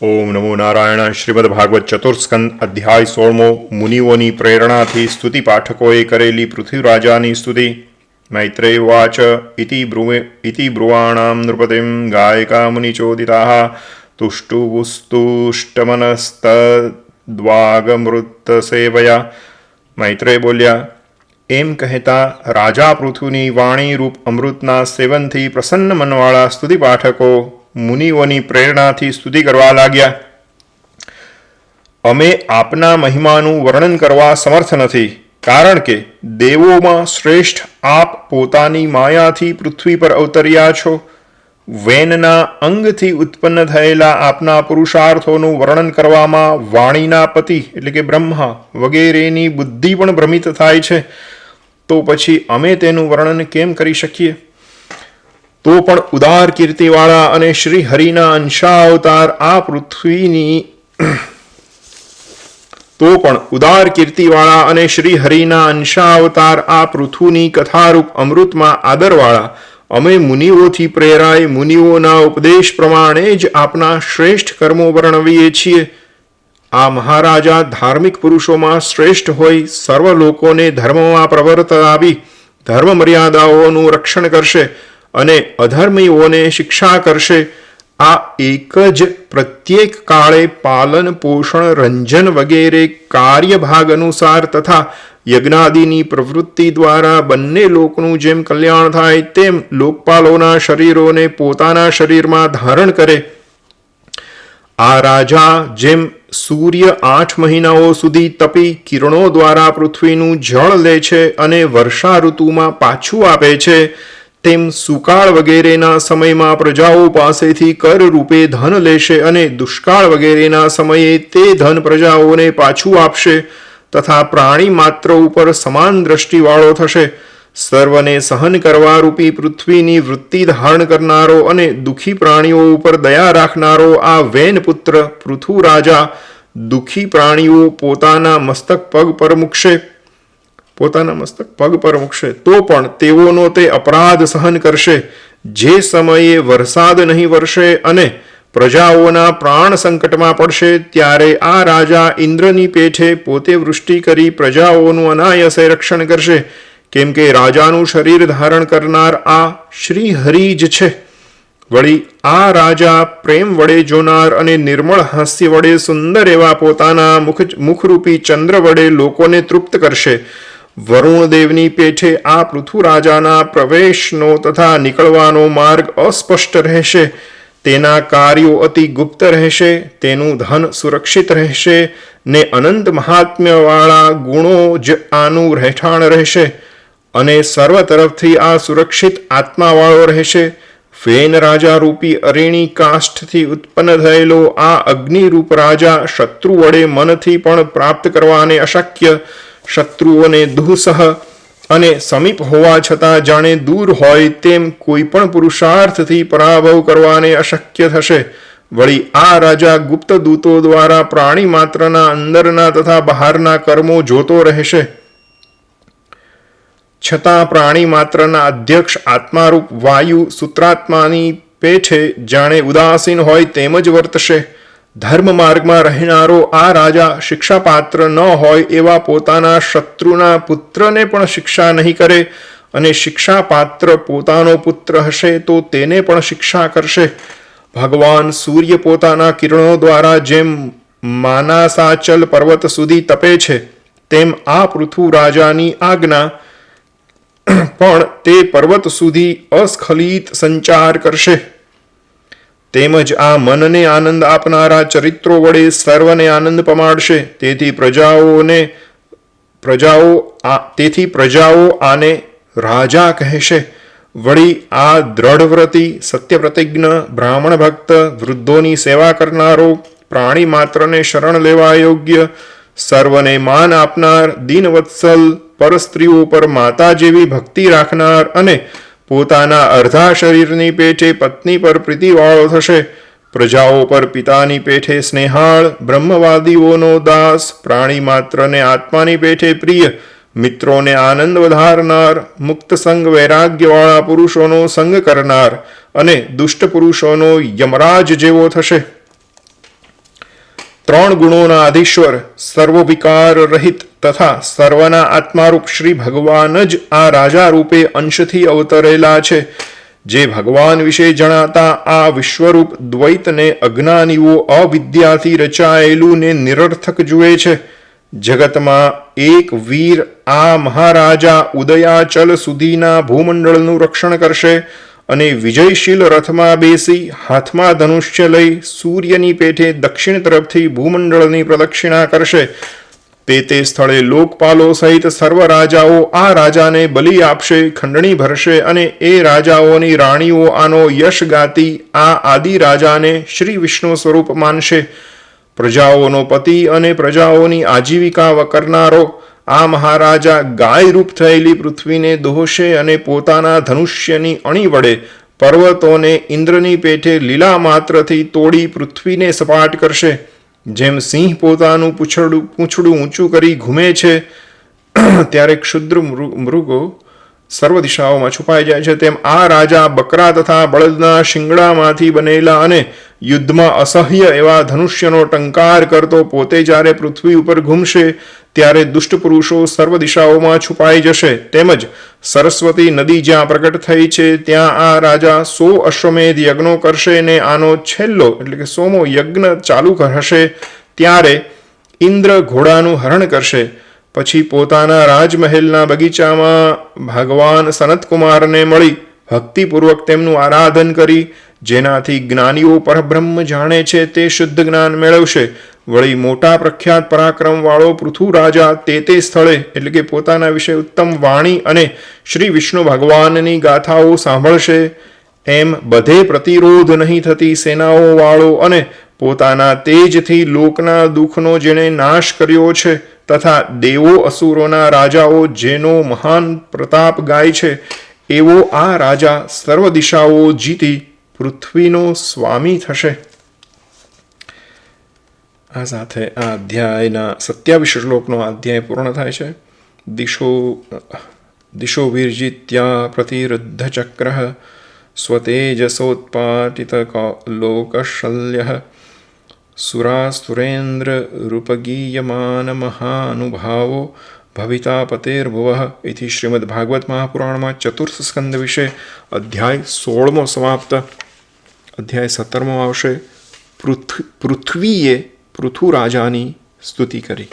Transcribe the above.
ઓમ નમો નારાયણ શ્રીમદ ભાગવત ચતુર્સ્કંદ અધ્યાય સોળમો. મુનિઓની પ્રેરણાથી સ્તુતિ પાઠકોએ કરેલી પૃથ્વીરાજાની સ્તુતિ. મૈત્રેય વાચ ઇતિ બ્રુવે, ઇતિ બ્રુવાણામ નૃપતિમ ગાયકા મુનિચોદિતા. તુષ્ટુવુસ્તુષ્ટમનસ્તદ્વાગમૃત સેવયા મૈત્રેય બોલ્યા, એમ કહેતા રાજા પૃથુની વાણી રૂપ અમૃતના સેવનથી પ્રસન્ન મનવાળા સ્તુતિ પાઠકો મુનિઓની પ્રેરણાથી સ્તુતિ કરવા લાગ્યા. અમે આપના મહિમાનું વર્ણન કરવા સમર્થ નથી, કારણ કે દેવોમાં શ્રેષ્ઠ આપ પોતાની માયાથી પૃથ્વી પર અવતર્યા છો. વેનના અંગથી ઉત્પન્ન થયેલા આપના પુરુષાર્થોનું વર્ણન કરવામાં વાણીના પતિ, એટલે કે બ્રહ્મા, વગેરેની બુદ્ધિ પણ ભ્રમિત થાય છે. તો પછી અમે તેનું વર્ણન કેમ કરી શકીએ? તો પણ ઉદાર કીર્તિવાળા અને શ્રી હરિના અંશાવતાર આ પૃથ્વીની તો પણ ઉદાર કીર્તિવાળા અને શ્રી હરિના અંશાવતાર આ પૃથ્વીની કથારૂપ અમૃતમાં આદરવાળા. અમે મુનિઓથી પ્રેરાય, મુનિઓના ઉપદેશ પ્રમાણે જ આપના શ્રેષ્ઠ કર્મો વર્ણવીએ છીએ. આ મહારાજા ધાર્મિક પુરુષોમાં શ્રેષ્ઠ હોય સર્વ લોકોને ધર્મમાં પ્રવર્તાવી ધર્મ મર્યાદાઓનું રક્ષણ કરશે. અને અધર્મીઓને શિક્ષા કરશે. આ એક જ પ્રત્યેક કાળે પાલન, પોષણ, રંજન વગેરે કાર્યભાગ અનુસાર તથા યજ્ઞાદિની પ્રવૃત્તિ દ્વારા બંને લોકનું જેમ કલ્યાણ થાય તેમ લોકપાલોના શરીરોને પોતાના શરીરમાં ધારણ કરે. આ રાજા જેમ સૂર્ય આઠ મહિનાઓ સુધી તપી કિરણો દ્વારા પૃથ્વીનું જળ લે છે અને વર્ષા ઋતુમાં પાછું આપે છે. તેમ સુકાળ વગેરેના સમયમાં પ્રજાઓ પાસેથી કર રૂપે ધન લેશે અને દુષ્કાળ વગેરેના સમયે તે ધન પ્રજાઓને પાછું આપશે તથા પ્રાણી માત્ર ઉપર સમાન દ્રષ્ટિવાળો થશે. સર્વને સહન કરવા રૂપી પૃથ્વીની વૃત્તિ ધારણ કરનારો અને દુઃખી પ્રાણીઓ ઉપર દયા રાખનારો આ વેન પુત્ર પૃથુ દુઃખી પ્રાણીઓ પોતાના મસ્તક પગ પર મૂકશે. પોતાના મસ્તક પગ પર મૂકશે. તો પણ તેઓનો તે અપરાધ સહન કરશે. જે સમયે વરસાદ નહીં વરસે અને પ્રજાઓના પ્રાણ સંકટમાં પડશે, ત્યારે આ રાજા ઇન્દ્રની પેઠે પોતે વૃષ્ટિ કરી પ્રજાઓનું અનાયસે રક્ષણ કરશે. કેમ કે રાજાનું શરીર ધારણ કરનાર આ શ્રી હરિ જ છે. વળી આ રાજા પ્રેમ વડે જોનાર અને નિર્મળ હાસ્ય વડે સુંદર એવા પોતાના મુખ મુખરૂપી ચંદ્ર વડે લોકોને તૃપ્ત કરશે. વરુણદેવની પેઠે આ પૃથુરાજાના પ્રવેશનો તથા નીકળવાનો માર્ગ અસ્પષ્ટ રહેશે. તેના કાર્યો અતિ ગુપ્ત રહેશે, તેનું ધન સુરક્ષિત રહેશે ને અનંત મહાત્મ્યવાળા ગુણો જ આનું રહેઠાણ રહેશે અને સર્વ તરફથી આ સુરક્ષિત આત્માવાળો રહેશે. ફેન રાજા રૂપી અરેણી કાષ્ઠથી ઉત્પન્ન થયેલો આ અગ્નિરૂપ રાજા શત્રુ વડે મનથી પણ પ્રાપ્ત કરવાને અશક્ય શત્રુઓને દુઃસહ અને સમીપ હોવા છતાં જાણે દૂર હોય તેમ કોઈ પણ પુરુષાર્થથી પરાભવ કરવાને અશક્ય થશે. વળી આ રાજા ગુપ્ત દૂતો દ્વારા પ્રાણી માત્રના અંદરના તથા બહારના કર્મો જોતો રહેશે. છતાં પ્રાણી માત્રના અધ્યક્ષ આત્મારૂપ વાયુ સૂત્રાત્માની પેઠે જાણે ઉદાસીન હોય તેમ જ વર્તશે. ધર્મ માર્ગમાં રહેનારો આ રાજા શિક્ષાપાત્ર ન હોય એવા પોતાના શત્રુના પુત્રને પણ શિક્ષા નહીં કરે અને શિક્ષાપાત્ર પોતાનો પુત્ર હશે તો તેને પણ શિક્ષા કરશે. ભગવાન સૂર્ય પોતાના કિરણો દ્વારા જેમ માનાસાચલ પર્વત સુધી તપે છે, તેમ આ પૃથુ રાજાની આજ્ઞા પણ તે પર્વત સુધી અસ્ખલિત સંચાર કરશે. તેમજ આ મનને આનંદ આપનારા ચરિત્રો વડે સર્વને આનંદ પમાડશે. તેથી પ્રજાઓને, પ્રજાઓ આ, તેથી પ્રજાઓ આને રાજા કહેશે. વળી આ દ્રઢવ્રતી, સત્યપ્રતિજ્ઞ, બ્રાહ્મણ ભક્ત, વૃદ્ધોની સેવા કરનારો પ્રાણી માત્રને શરણ લેવા યોગ્ય, સર્વને માન આપનાર, દીનવત્સલ પરસ્ત્રીઓ પર માતા જેવી ભક્તિ રાખનાર અને પોતાના અર્ધા શરીરની પેઠે પત્ની પર પ્રીતિવાળો થશે. પ્રજાઓ પર પિતાની પેઠે સ્નેહાળ, બ્રહ્મવાદીઓનો દાસ, પ્રાણી માત્રને આત્માની પેઠે પ્રિય, મિત્રોને આનંદ વધારનાર, મુક્ત સંગ વૈરાગ્યવાળા પુરુષોનો સંગ કરનાર અને દુષ્ટ પુરુષોનો યમરાજ જેવો થશે. ત્રણ ગુણોના અધીશ્વર, સર્વવિકાર રહિત તથા સર્વના આત્મારૂપ શ્રી ભગવાન જ આ રાજા રૂપે અંશથી અવતરેલા છે. જે ભગવાન વિશે જણાતા આ વિશ્વરૂપ દ્વૈતને અજ્ઞાનીઓ અવિદ્યાથી રચાયેલું ને નિરર્થક જુએ છે. જગતમાં એક વીર આ મહારાજા ઉદયાચલ સુધીના ભૂમંડળનું રક્ષણ કરશે અને વિજયશીલ રથમાં બેસી હાથમાં ધનુષ્ય લઈ સૂર્યની પેઠે દક્ષિણ તરફથી ભૂમંડળની પ્રદક્ષિણા કરશે. તે તે સ્થળે લોકપાલો સહિત સર્વ રાજાઓ આ રાજાને બલિ આપશે, ખંડણી ભરશે અને એ રાજાઓની રાણીઓ આનો યશ ગાતી આ આદિ રાજાને શ્રી વિષ્ણુ સ્વરૂપ માનશે. પ્રજાઓનો પતિ અને પ્રજાઓની આજીવિકા વકરનારો આ મહારાજા ગાયરૂપ થયેલી પૃથ્વીને દોહશે અને પોતાના ધનુષ્યની અણી વડે પર્વતોને ઇન્દ્રની પેઠે લીલા માત્રથી તોડી પૃથ્વીને સપાટ કરશે. જેમ સિંહ પોતાનું પૂંછડું પૂંછડું ઊંચું કરી ઘૂમે છે ત્યારે ક્ષુદ્ર મૃગો સર્વ દિશાઓમાં છુપાઈ જાય છે. તેમ આ રાજા બકરા તથા બળદના શિંગડામાંથી બનેલા અને યુદ્ધમાં અસહ્ય એવા ધનુષ્યનો ટંકાર કરતો પોતે જ્યારે પૃથ્વી ઉપર ઘૂમશે, ત્યારે દુષ્ટ પુરુષો સર્વ દિશાઓમાં છુપાઈ જશે. તેમજ સરસ્વતી નદી જ્યાં પ્રગટ થઈ છે, ત્યાં આ રાજા સો અશ્વમેધ યજ્ઞો કરશે ને આનો છેલ્લો, એટલે કે સોમો યજ્ઞ ચાલુ હશે ત્યારે ઇન્દ્ર ઘોડાનું હરણ કરશે. પછી પોતાના રાજમહેલના બગીચામાં ભગવાન સનતકુમારને મળી ભક્તિપૂર્વક તેમનું આરાધન કરી, જેનાથી જ્ઞાનીઓ પરબ્રહ્મ જાણે છે તે શુદ્ધ જ્ઞાન મેળવશે. વળી મોટા પ્રખ્યાત પરાક્રમવાળો પૃથુ તે તે સ્થળે, એટલે કે પોતાના વિશે ઉત્તમ વાણી અને શ્રી વિષ્ણુ ભગવાનની ગાથાઓ સાંભળશે. એમ બધે પ્રતિરોધ નહીં થતી સેનાઓવાળો અને પોતાના તેજથી લોકના દુઃખનો જેણે નાશ કર્યો છે તથા દેવો અસુરોના રાજાઓ જેનો મહાન પ્રતાપ ગાય છે, એવો આ રાજા સર્વ દિશાઓ જીતી પૃથ્વીનો સ્વામી થશે. આ સાથે આ અધ્યાયના સત્યાવીસ શ્લોકનો અધ્યાય પૂર્ણ થાય છે. દિશો દિશો વિર્જિત્યા પ્રતિરુદ્ધ ચક્ર સ્વતેજસોત્પાટિત લોકશલ્ય સુરાસુરેન્દ્ર રૂપગીયમાન મહાનુભાવો ભવિતા પતેર્ભુવ ઇતિ શ્રીમદ ભાગવત મહાપુરાણમાં ચતુર્થ સ્કંદ વિશે અધ્યાય સોળમો સમાપ્ત અધ્યાય સત્તરમો આવશે પૃથ્વીએ પૃથુ સ્તુતિ કરી